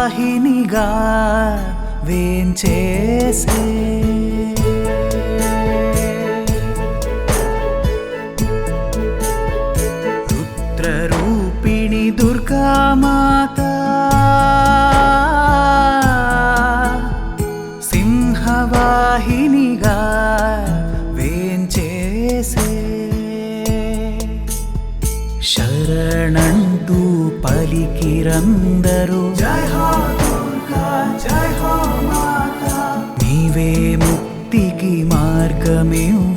వాహినిగా వేంచేసే. రుద్రరూపిణి దుర్గామాత పలికిరందరూ. నీవే ముక్తికి మార్గమివ్వు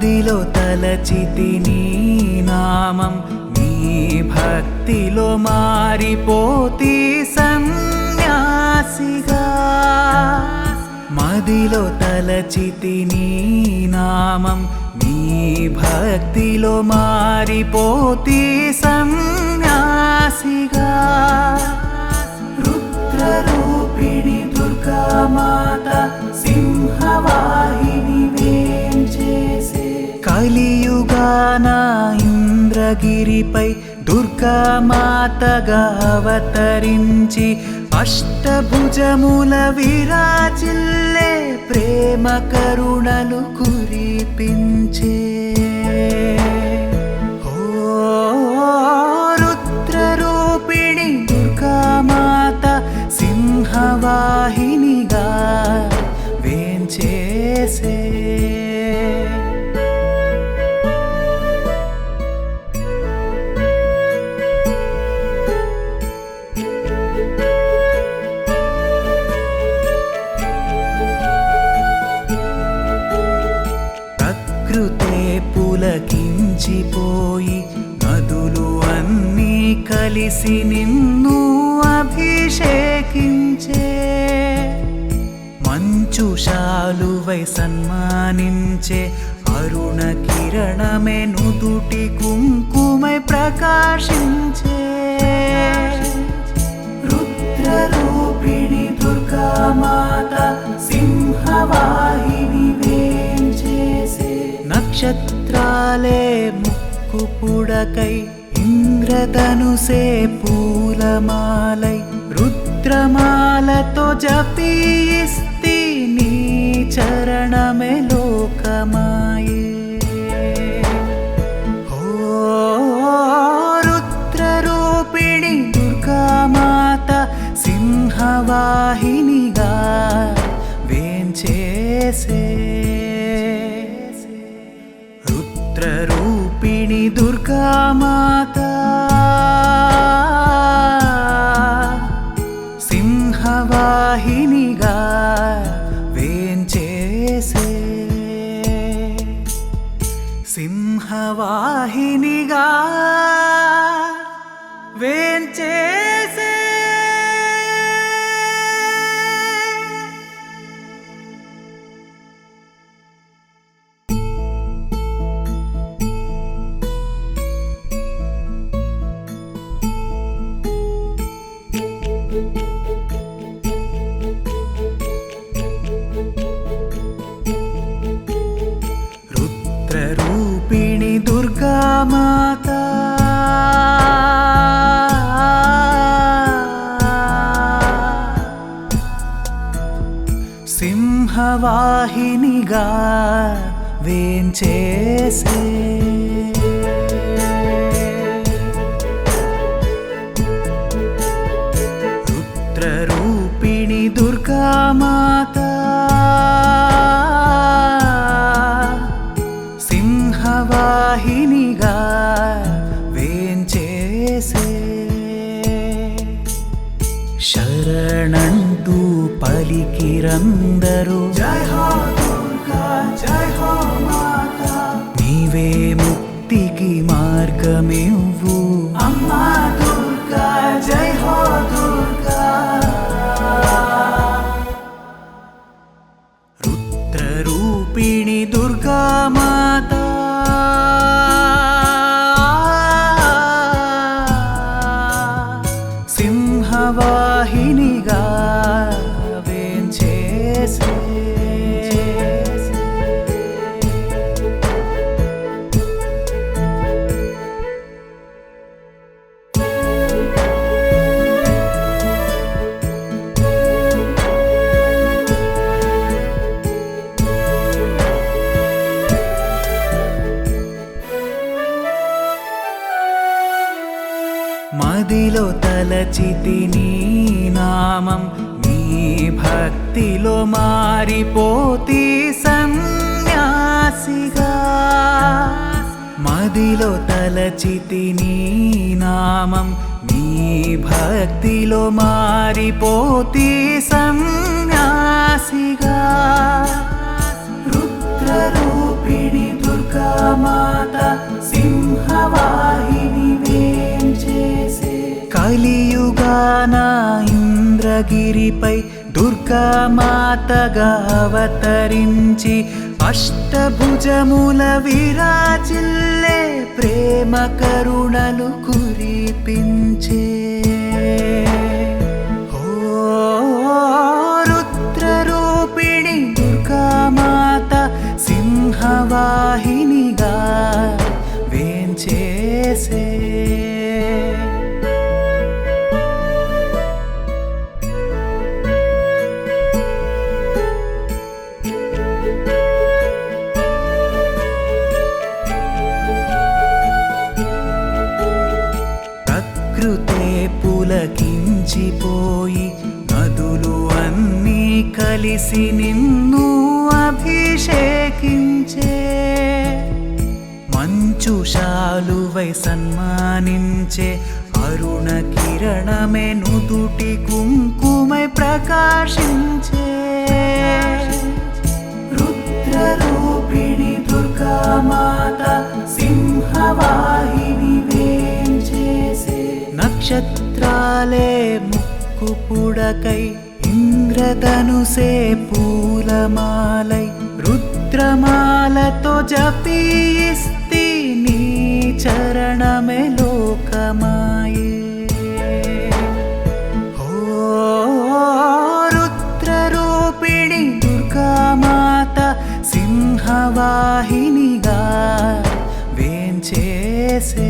మదిలో తలచితి నీ నామం నీ భక్తిలో మారిపోతి సన్యాసిగా. మదిలో తలచితి నీ నామం నీ భక్తిలో మారిపోతి సన్యాసిగా. రుద్రరూపిణి దుర్గామాత సింహవాహిని కలియుగాన ఇంద్రగిరిపై దుర్గామాతగా అవతరించి అష్టభుజముల విరాజిల్లే ప్రేమ కరుణలు కురిపించే కలిసి నిన్ను అభిషేకించే మంచు శాలువై సన్మానించే అరుణ కిరణమే నుదుటి కుంకుమై ప్రకాశించే. రుద్రరూపిణి దుర్గామాత సింహవాహిని వేంచేసే. నక్షత్రాలే ముక్కు పుడకై ఇంద్రధనుసే పూలమాలై రుద్రమాలతో జపీస్తి నీ చరణమే లోకమాయే. రుద్రరూపిణి దుర్గామాత సింహవాహినిగా వేంచేసే సింహవాహినిగా వేంచేసే నన్నుగా వేంచేసే రుద్రరూపిణి దుర్గామాత. సింహవాహినిగా వేంచేసే శరణంటూ పలికిరందరూ. జయ నీవే ముక్తికి మార్గమేవు అమ్మా దుర్గా జై హో దుర్గా. మదిలో తలచితి నీ నామం నీ భక్తిలో మారిపోతి సన్యాసిగా. మదిలో తలచితి నీ నామం నీ భక్తిలో మారిపోతి సన్యాసిగా. రుద్రరూపిణి దుర్గా మాత ఇంద్రగిరిపై దుర్గామాతగా అవతరించి అష్టభుజముల విరాజిల్లే ప్రేమ కరుణలు కురిపించే కలిసి నిన్ను అభిషేకించే మంచు శాలువై సన్మానించే అరుణ కిరణమే నుదుటి కుంకుమై ప్రకాశించే. రుద్రరూపిణి దుర్గామాత సింహవాహిని వేంచేసే. నక్షత్రాలే ముక్కు పుడకై ఇంద్రధనుసే పూలమాలై రుద్రమాలతో జపీస్తి నీ చరణమే లోకమాయే. ఓ రుద్రరూపిణి దుర్గామాత సింహవాహినిగా వేంచేసే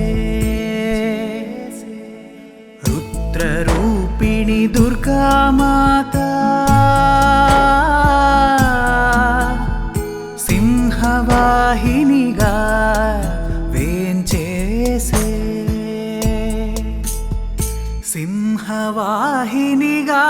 స్నేహవాహినిగా